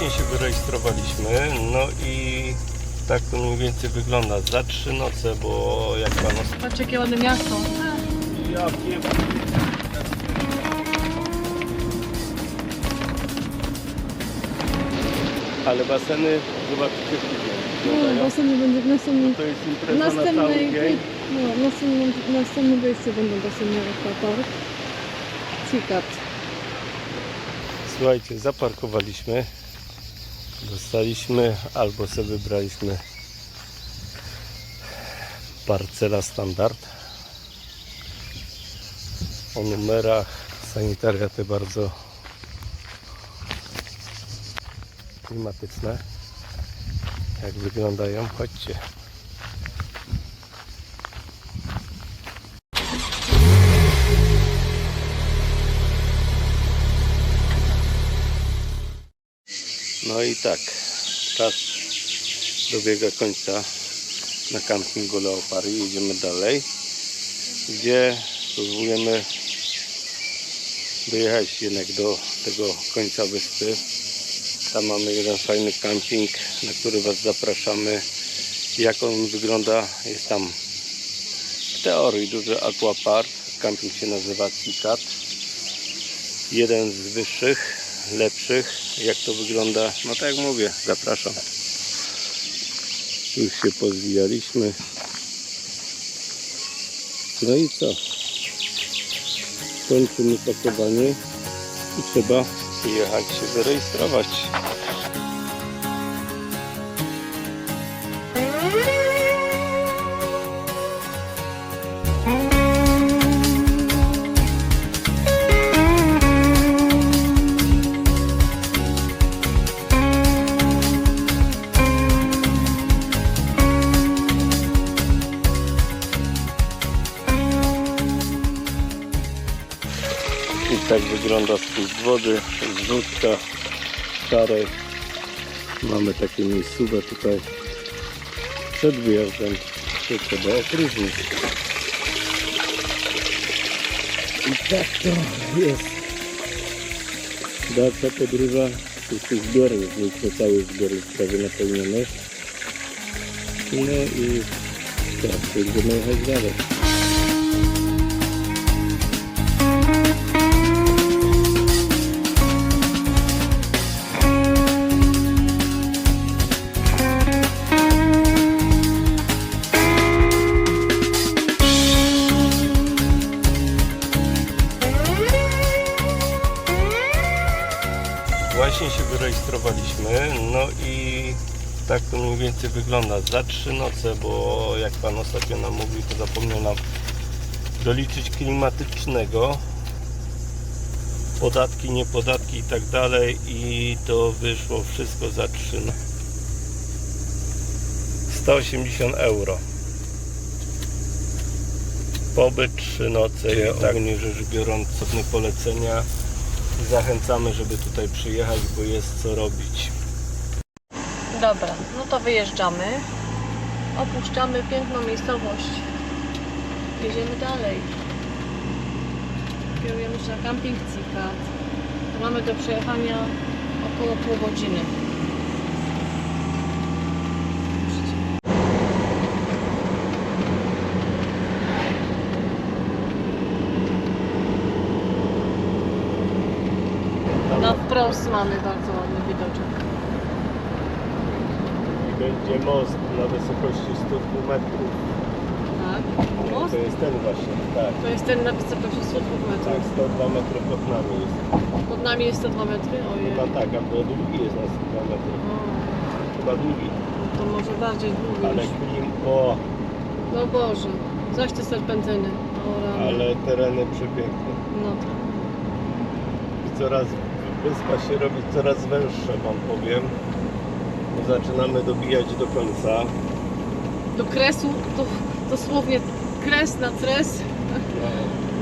Właśnie się wyrejestrowaliśmy, no i tak to mniej więcej wygląda. Za trzy noce, bo jak pan os- Patrz jakie ładne miasto. Ja wiem. Ale baseny zobaczycie później. No, baseny będzie w następnym... To jest W impreza na cały następnej... dzień. No, w następnym, w następnym będą baseny akwapark. Cikat. Słuchajcie, zaparkowaliśmy. Dostaliśmy albo sobie wybraliśmy parcela standard. O numerach sanitariaty bardzo klimatyczne jak wyglądają. Chodźcie no i tak czas dobiega końca na kampingu Leopary jedziemy dalej gdzie spróbujemy dojechać jednak do tego końca wyspy. Tam mamy jeden fajny camping, na który Was zapraszamy. Jak on wygląda, jest tam w teorii duży aquapark. Camping się nazywa Cikat. Jeden z wyższych, lepszych. Jak to wygląda? No tak jak mówię, zapraszam. Już się pozwijaliśmy. No i co? Kończymy pakowanie i trzeba jechać się zarejestrować. Wygląda spust wody, zrzutka, szarek. Mamy takie miejscówę tutaj przed wyjazdem, się trzeba opróżnić. I tak to jest. Dalsza podróża, jest tu zbiornik, mieliśmy cały zbiornik prawie napełniony. No i teraz będziemy jechać dalej. Tak to mniej więcej wygląda. Za trzy noce, bo jak Pan ostatnio nam mówił, to zapomniał nam doliczyć klimatycznego. Podatki, niepodatki i tak dalej i to wyszło wszystko za trzy no. 180 euro. Pobyt trzy noce, tak ogólnie rzecz biorąc, cudne polecenia. Zachęcamy, żeby tutaj przyjechać, bo jest co robić. Dobra, no to wyjeżdżamy. Opuszczamy piękną miejscowość. Jedziemy dalej. Kierujemy się na camping Cikat. Mamy do przejechania około pół godziny. Wprost mamy bardzo ładny widoczek. I będzie most na wysokości 102 metrów. Tak? Most? to jest ten właśnie, tak. To jest ten na wysokości 102 metrów. Tak, 102 metry pod nami jest. Pod nami jest 102 metry? Ojej. Chyba tak, a bo długi jest na 102 metry. Chyba długi. to może bardziej długi Ale już. klim, o, No Boże, zaś te serpentyny. O, rany. ale tereny przepiękne. No to. I coraz, wyspa się robi coraz węższa, wam powiem. Zaczynamy dobijać do końca. Do kresu, to dosłownie kres na kres. No,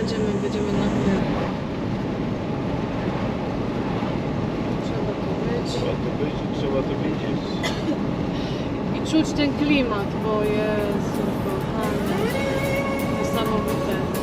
Będziemy, będziemy na. Trzeba tu być. trzeba to być i trzeba to widzieć. I czuć ten klimat, bo jest kochany. Niesamowite.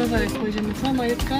Rowerek, pojedziemy. Co, Majetka?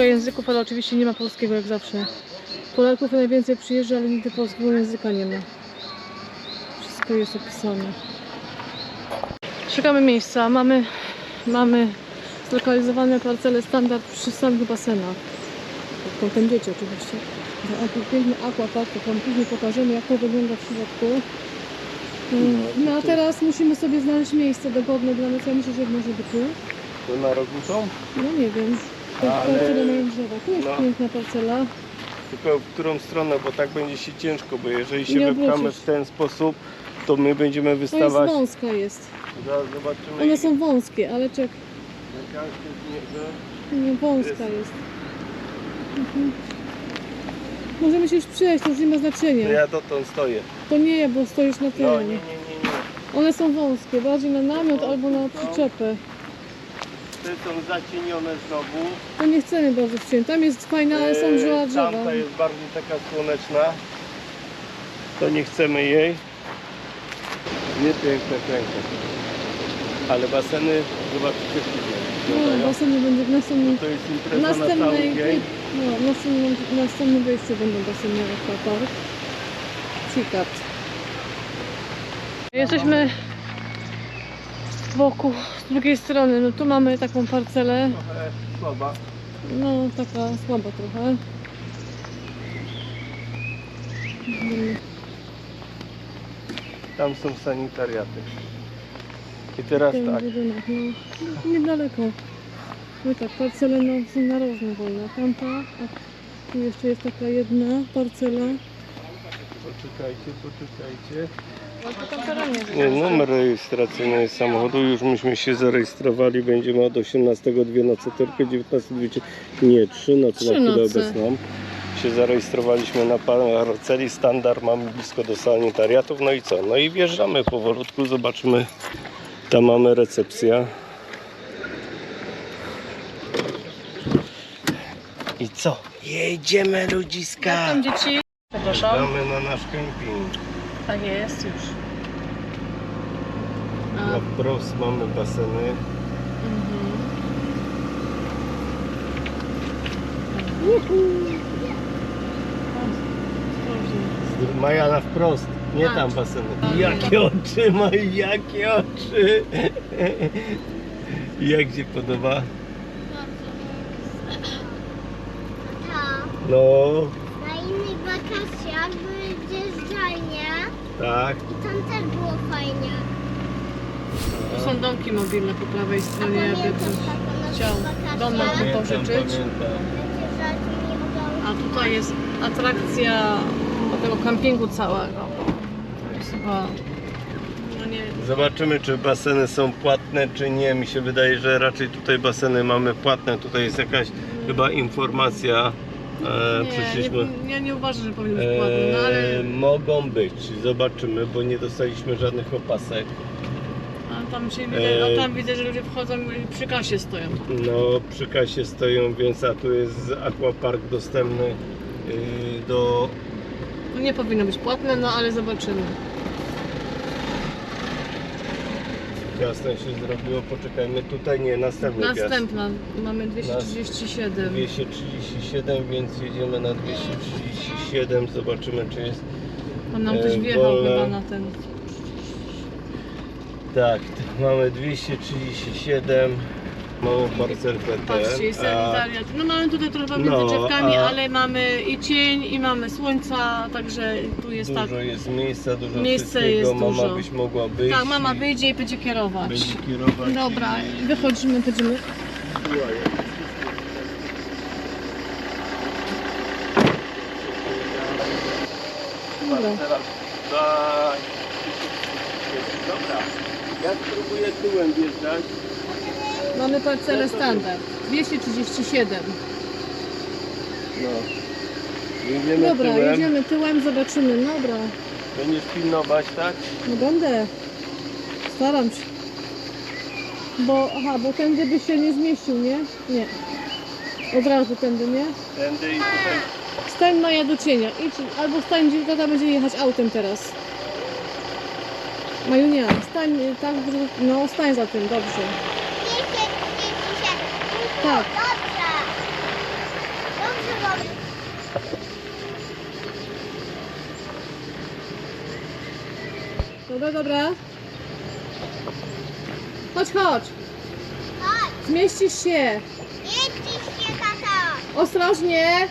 Kilka języków, ale oczywiście nie ma polskiego jak zawsze. Polaków najwięcej przyjeżdża, ale nigdy polskiego języka nie ma. Wszystko jest opisane. Szukamy miejsca. Mamy, mamy zlokalizowane parcele standard przy samych basenach. Pod kątem dzieci oczywiście. Piękny aquapark, wam później pokażemy jak to wygląda w środku. No a teraz musimy sobie znaleźć miejsce dogodne dla nas. Ja myślę, że może być tu. To na rogu są? No nie wiem. Ale-. Tu jest no. piękna parcela. Tylko w którą stronę, bo tak będzie się ciężko, bo jeżeli się Nie wypchamy obrócisz. w ten sposób, to my będziemy To jest wystawać. wąska jest. Zaraz zobaczymy. One są wąskie, ale czek. Nie, wąska jest. Mhm. Możemy się już przejść, to już nie ma znaczenia. ja dotąd stoję. To nie, bo stoisz na. No nie, nie, nie, nie. One są wąskie, bardziej na namiot albo na przyczepę. Te są zacienione znowu. To nie chcemy bardzo przyjąć. Tam jest fajna, ale są Eee, drzewa drzewa. Tamta jest bardziej taka słoneczna. To nie chcemy jej. Nie piękne, piękne. Ale baseny zobaczycie później. No, baseny będzie w następnym To jest impreza na Następnej, cały dzień. no, w następnym, w następnym wejściu będą baseny aquapark. Cikat. Jesteśmy z boku, z drugiej strony. No tu mamy taką parcelę, Trochę słaba. no taka słaba trochę. Tam są sanitariaty. I teraz Ten tak. budynek, no niedaleko. No tak, parcele no, są narożne wolne. Tamta, a tu jeszcze jest taka jedna parcela. Poczekajcie, poczekajcie. No. Nie, numer rejestracyjny samochodu, już myśmy się zarejestrowali, będziemy od 18 dwie noce, tylko 19 dwie, nie, trzy noce Trzy na chwilę noce. obecną. Się zarejestrowaliśmy na parceli standard, mamy blisko do sanitariatów, no i co? No i wjeżdżamy powolutku, zobaczymy, tam mamy recepcja. I co? Jedziemy Jak ludziska! tam dzieci? Zapraszam. Wracamy na nasz kemping. Tak jest już. A, Na wprost mamy baseny. mhm. Maja na wprost, nie A, tam baseny. tak. Jakie oczy ma, jakie oczy! Jak się podoba? Tak, No, na innych wakacjach były tak. i tam też było fajnie. Tu są domki mobilne po prawej stronie, jakby ktoś chciał dom udało. A tutaj jest atrakcja tego kampingu całego. To jest chyba... No nie Zobaczymy, czy baseny są płatne, czy nie. Mi się wydaje, że raczej tutaj baseny mamy płatne. Tutaj jest jakaś chyba informacja. E, nie, przyszliśmy. nie, ja nie uważam, że powinien być płatny, no ale E, mogą być, zobaczymy, bo nie dostaliśmy żadnych opasek. a tam się widzę, e, a tam widzę, że ludzie wchodzą i przy kasie stoją. No, przy kasie stoją, więc a tu jest aquapark dostępny yy, do... No nie powinno być płatne, no ale zobaczymy. Jasne się zrobiło, poczekajmy, tutaj nie, następny. Następna, mamy 237. 237, więc jedziemy na 237, zobaczymy czy jest... Pan nam e, też wjechał wolne. chyba na ten. Tak, t- mamy 237, Małą parcelkę Patrzcie, sanitaria. No mamy tutaj trochę między No, drzewkami, a- ale mamy i cień, i mamy słońca, także tu jest tak. Dużo jest miejsca, dużo Miejsce wszystkiego. jest Mama dużo. byś mogła wyjść. Tak, mama i wyjdzie i będzie kierować. Będzie kierować. Dobra, i- wychodzimy, będziemy. Dobra. Teraz. Dobra. Ja spróbuję tyłem wjeżdżać. Mamy parcelę standard. 237. No. Jedziemy Dobra, tyłem. jedziemy tyłem, zobaczymy. Dobra, Będziesz pilnować, tak? no będę. Staram się. Bo, aha, bo tędy by się nie zmieścił, nie? Nie. Od razu tędy, nie? Tędy i tutaj. Stań Maja do cienia. Idź, albo stań, gdzie tata będzie jechać autem teraz. Majunia, stań y, tak, no stań za tym, dobrze. 237. Tak. Dobrze. Dobrze, dobrze. Dobra, dobra. Chodź, chodź. Chodź, Zmieścisz się. jedź się, tata. Ostrożnie.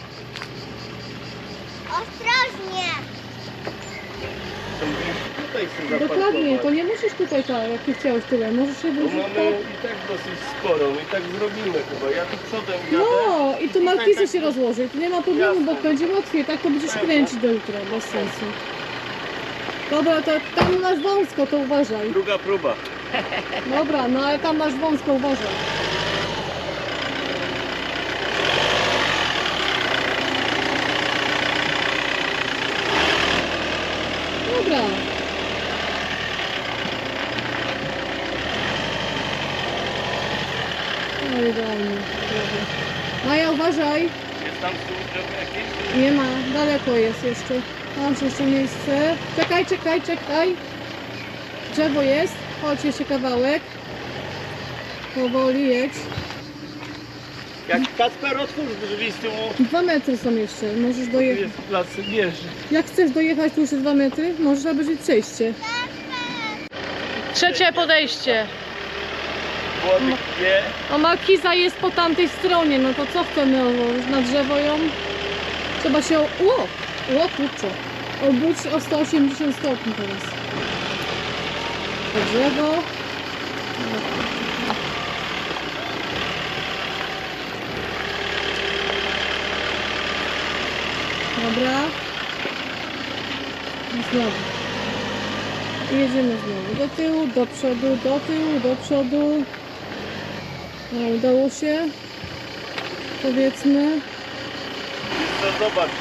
Ostrożnie. Tutaj Dokładnie, to nie musisz tutaj tak, jak ty chciałeś tyle. Możesz się Bo wrócić mamy tak. i tak dosyć sporą i tak zrobimy chyba. Ja tu przodem jadę. No i tu markizy tak- się rozłoży. Tu nie ma problemu, bo Jasne. będzie łatwiej. Tak to będziesz kręcić do jutra, bez sensu. Dobra, to tam masz wąsko, to uważaj. Druga próba. Dobra, no ale tam masz wąsko, uważaj. Dobra. No idealnie. Maja, uważaj. Jest tam drzewo jakieś? Nie ma, daleko jest jeszcze. Mam jeszcze miejsce. Czekaj, czekaj, czekaj. Drzewo jest. Chodź jeszcze kawałek. Powoli jedź. Jak Kacper otwórz drzwi z tyłu. Dwa metry są jeszcze. Możesz Tu dojechać. jest plac wieży. Jak chcesz dojechać tu jeszcze dwa metry, możesz obejrzeć przejście. Trzecie podejście. Młody gdzie? O markiza jest po tamtej stronie, no to co chcemy? O, na drzewo ją? Trzeba się... O! O kurczę. Obróć o 180 stopni teraz. To drzewo. Dobra. I znowu. I jedziemy znowu. Do tyłu, do przodu, do tyłu, do przodu. No, udało się. Powiedzmy. To zobacz,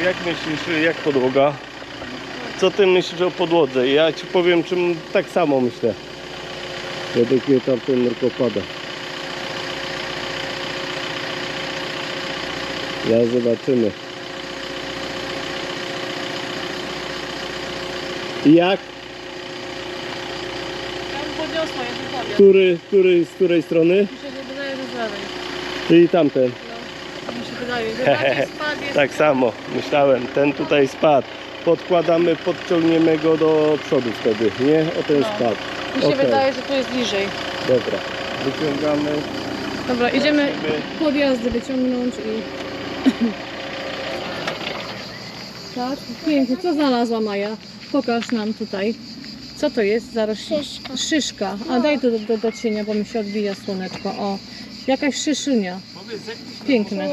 y, jak myślisz, y, jak podłoga? Co ty myślisz o podłodze? Ja ci powiem, czym tak samo myślę. Według mnie tam ten pada. Ja zobaczymy. Jak? Ja bym podniosła, ja tu powiem. Który, który, z której strony? Mi się wydaje, że z lewej. Czyli tamten. No, mi się wydaje, że bardziej spad jest... Tak samo, myślałem. Ten tutaj spadł. Podkładamy, podciągniemy go do przodu wtedy, nie? O ten No. spadł. Mi się Okej. wydaje, że tu jest bliżej. Dobra, wyciągamy. Dobra, idziemy podjazdy wyciągnąć i... Tak, pięknie. Co znalazła Maja? Pokaż nam tutaj. Co to jest za roślina? Szyszka. Szyszka. A daj to do, do, do cienia, bo mi się odbija słoneczko. O, jakaś szyszynia. Piękne.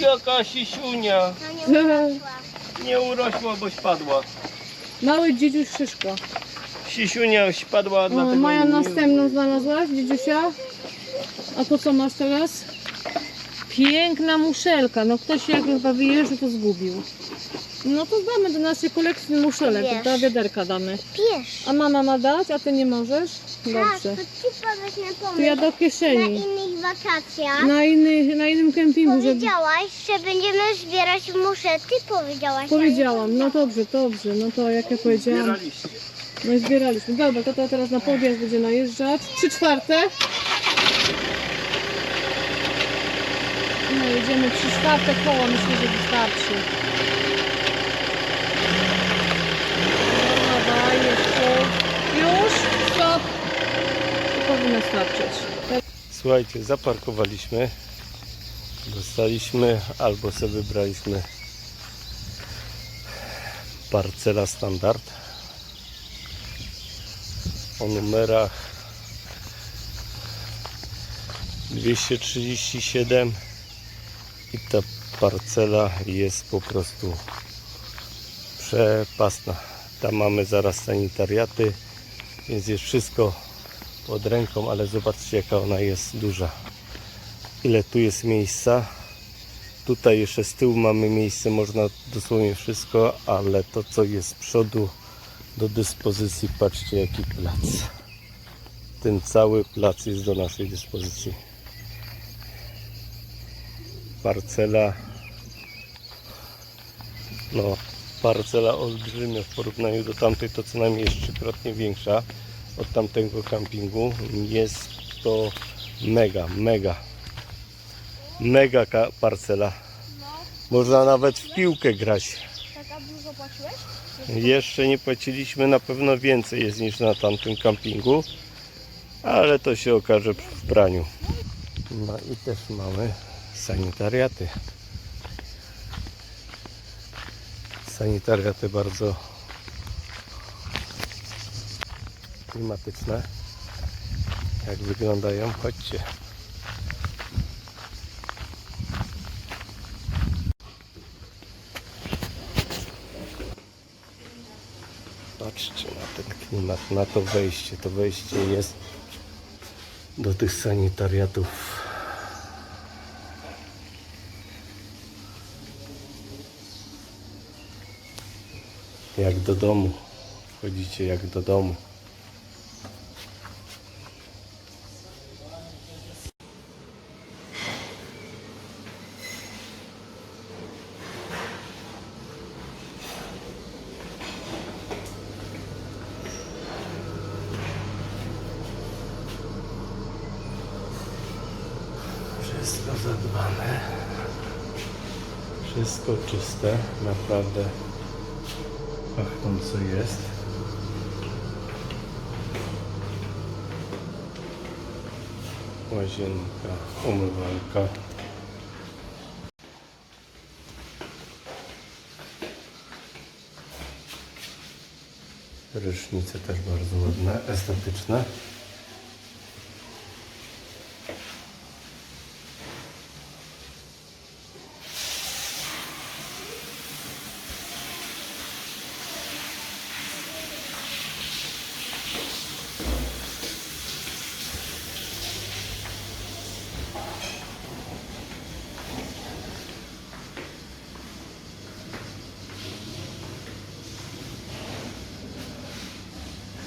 Jaka sisiunia. To nie urosła. Nie urosła, bo spadła. Mały dziedziuś szyszka. Sisiunia spadła, O, dlatego... Maja nie- następną znalazłaś, dziedziusia? A to co masz teraz? Piękna muszelka. No ktoś jak chyba wyjeżdża, to zgubił. No to damy do naszej kolekcji muszelek. Wiesz. Dwa wiaderka damy. Piesz. A mama ma dać, a ty nie możesz? Tak, Dobrze. to ci powiesz na To ja pomysł. do Na kieszeni. innych wakacjach Na, inny, na innym kempingu, żeby... powiedziałaś, że będziemy zbierać muszę. Ty powiedziałaś. Powiedziałam, no dobrze, dobrze, no to jak ja powiedziałam, Zbieraliście. no i zbieraliśmy. Dobra, to, to teraz na podjazd będzie najeżdżać. Trzy czwarte. No jedziemy trzy czwarte koło, myślę, że wystarczy. Dawaj, jeszcze. Już? Stop. To powinno starczyć. Słuchajcie, zaparkowaliśmy. Dostaliśmy albo sobie wybraliśmy parcela standard o numerach 237 i ta parcela jest po prostu przepasna. Tam mamy zaraz sanitariaty, więc jest wszystko pod ręką, ale zobaczcie jaka ona jest duża. Ile tu jest miejsca. Tutaj jeszcze z tyłu mamy miejsce, można dosłownie wszystko, ale to co jest z przodu do dyspozycji, patrzcie jaki plac. Ten cały plac jest do naszej dyspozycji. Parcela no, parcela olbrzymia w porównaniu do tamtej, to co najmniej jest trzykrotnie większa od tamtego kampingu. Jest to mega, mega, mega parcela. Można nawet w piłkę grać. Tak, a dużo płaciłeś? Jeszcze nie płaciliśmy, na pewno więcej jest niż na tamtym kampingu, ale to się okaże w praniu. No i też mamy sanitariaty. Sanitariaty bardzo klimatyczne. Jak wyglądają? Chodźcie. Patrzcie na ten klimat, na to wejście. To wejście jest do tych sanitariatów. Jak do domu. Wchodzicie jak do domu. Wszystko zadbane. Wszystko czyste. Naprawdę pachnąco jest. Łazienka, umywalka. Rysznice też bardzo ładne, estetyczne.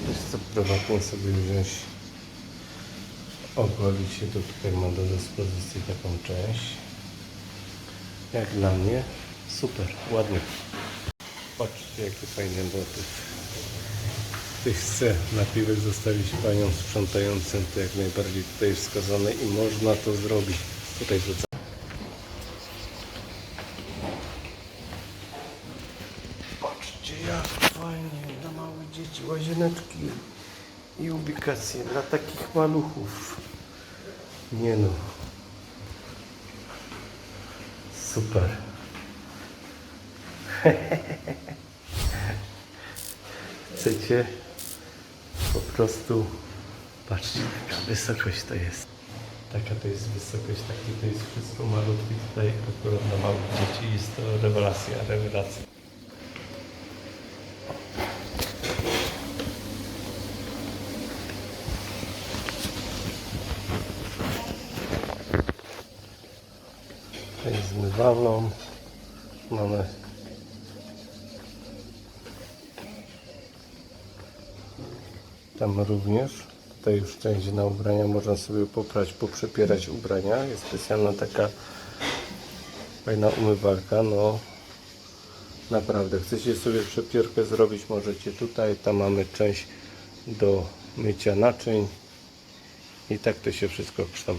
Wiesz co, prywatnie sobie wziąć, ogolić się, to tutaj ma do dyspozycji taką część. Jak dla mnie, super, ładnie. Patrzcie, jakie fajne boty. Ktoś chce napiwek zostawić panią sprzątającą, to jak najbardziej tutaj wskazane i można to zrobić. Tutaj wrzucam. Patrzcie jak fajnie dla małych dzieci łazieneczki i ubikacje dla takich maluchów. Nie no. Super. Chcecie po prostu patrzcie jaka wysokość to jest. Taka to jest wysokość, takie to jest wszystko malutkie tutaj akurat dla małych dzieci jest to rewelacja, rewelacja. Zmywalną mamy. Tam również. Tutaj już część na ubrania można sobie poprać, poprzepierać ubrania. Jest specjalna taka fajna umywalka no. Naprawdę chcecie sobie przepierkę zrobić możecie tutaj. Tam mamy część do mycia naczyń. I tak to się wszystko kształtuje